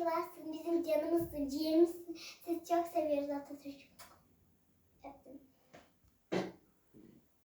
ki varsın. Bizim canımızsın, ciğerimizsin. Sizi çok seviyoruz Atatürk. Öptüm.